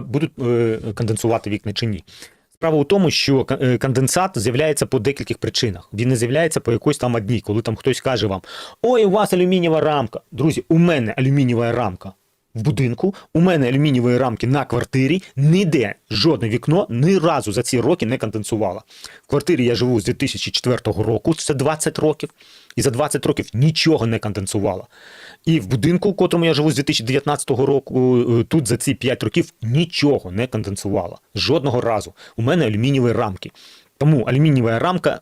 будуть е, конденсувати вікна чи ні. Справа у тому, що е, конденсат з'являється по декільких причинах. Він не з'являється по якоїсь там одній, коли там хтось каже вам: Ой, у вас алюмінієва рамка. Друзі, у мене алюмінієва рамка в будинку, у мене алюмінієвої рамки на квартирі, ніде жодне вікно ні разу за ці роки не конденсувало. В квартирі я живу з 2004 року, це 20 років, і за 20 років нічого не конденсувало. І в будинку, в котрому я живу з 2019 року, е, тут за ці 5 років нічого не конденсувало. Жодного разу. У мене алюмінієві рамки. Тому алюмінієва рамка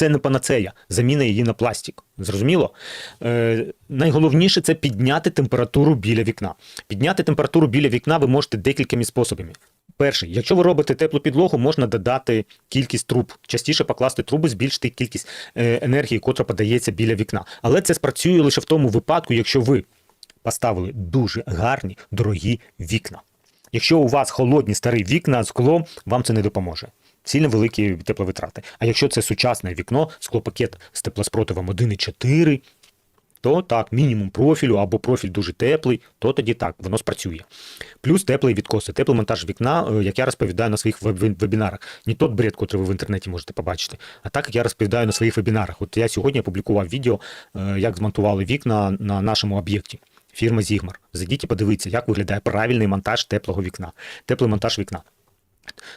це не панацея, заміна її на пластик. Зрозуміло? Е, найголовніше це підняти температуру біля вікна. Підняти температуру біля вікна ви можете декількома способами. Перший, якщо ви робите теплу підлогу, можна додати кількість труб, частіше покласти труби, збільшити кількість е, енергії, котра подається біля вікна. Але це спрацює лише в тому випадку, якщо ви поставили дуже гарні, дорогі вікна. Якщо у вас холодні старі вікна, скло, вам це не допоможе. Сильно великі тепловитрати. А якщо це сучасне вікно, склопакет з теплоспротивом 1,4, то так, мінімум профілю або профіль дуже теплий, то тоді так, воно спрацює. Плюс теплий відкоси, теплий монтаж вікна, е, як я розповідаю на своїх вебінарах. Не тот бред, який ви в інтернеті можете побачити, а так як я розповідаю на своїх вебінарах. От я сьогодні опублікував відео, е, як змонтували вікна на нашому об'єкті. Фірми Зігмар. Зайдіть і подивіться, як виглядає правильний монтаж теплого вікна. Теплий монтаж вікна.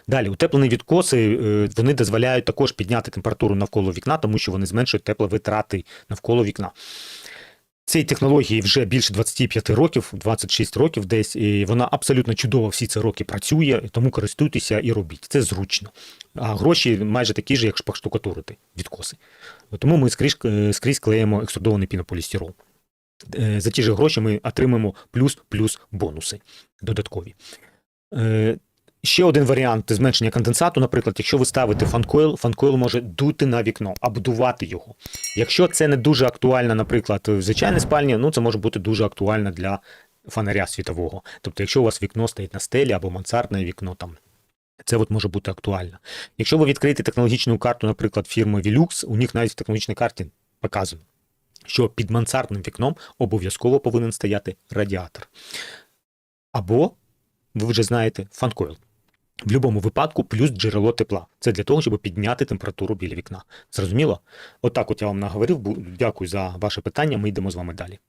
Далі, утеплені відкоси е, вони дозволяють також підняти температуру навколо вікна, тому що вони зменшують тепловитрати навколо вікна. Цій технології вже більше 25 років, 26 років десь, і вона абсолютно чудово всі ці роки працює, тому користуйтеся і робіть. Це зручно. А гроші майже такі ж, як поштукатурити відкоси. Тому ми скрізь, е, скрізь клеїмо екструдований пінополістирол. Е, За ті ж гроші ми отримаємо плюс-плюс бонуси додаткові. Ще один варіант зменшення конденсату, наприклад, якщо ви ставите фанкойл, фанкойл може дути на вікно, обдувати його. Якщо це не дуже актуально, наприклад, в звичайній спальні, ну це може бути дуже актуально для фонаря світового. Тобто, якщо у вас вікно стоїть на стелі або мансардне вікно там. Це от може бути актуально. Якщо ви відкриєте технологічну карту, наприклад, фірми Velux, у них навіть в технологічній карті показано, що під мансардним вікном обов'язково повинен стояти радіатор. Або, ви вже знаєте, фанкойл. В будь-якому випадку плюс джерело тепла. Це для того, щоб підняти температуру біля вікна. Зрозуміло? Отак от я вам наговорив. Дякую за ваше питання. Ми йдемо з вами далі.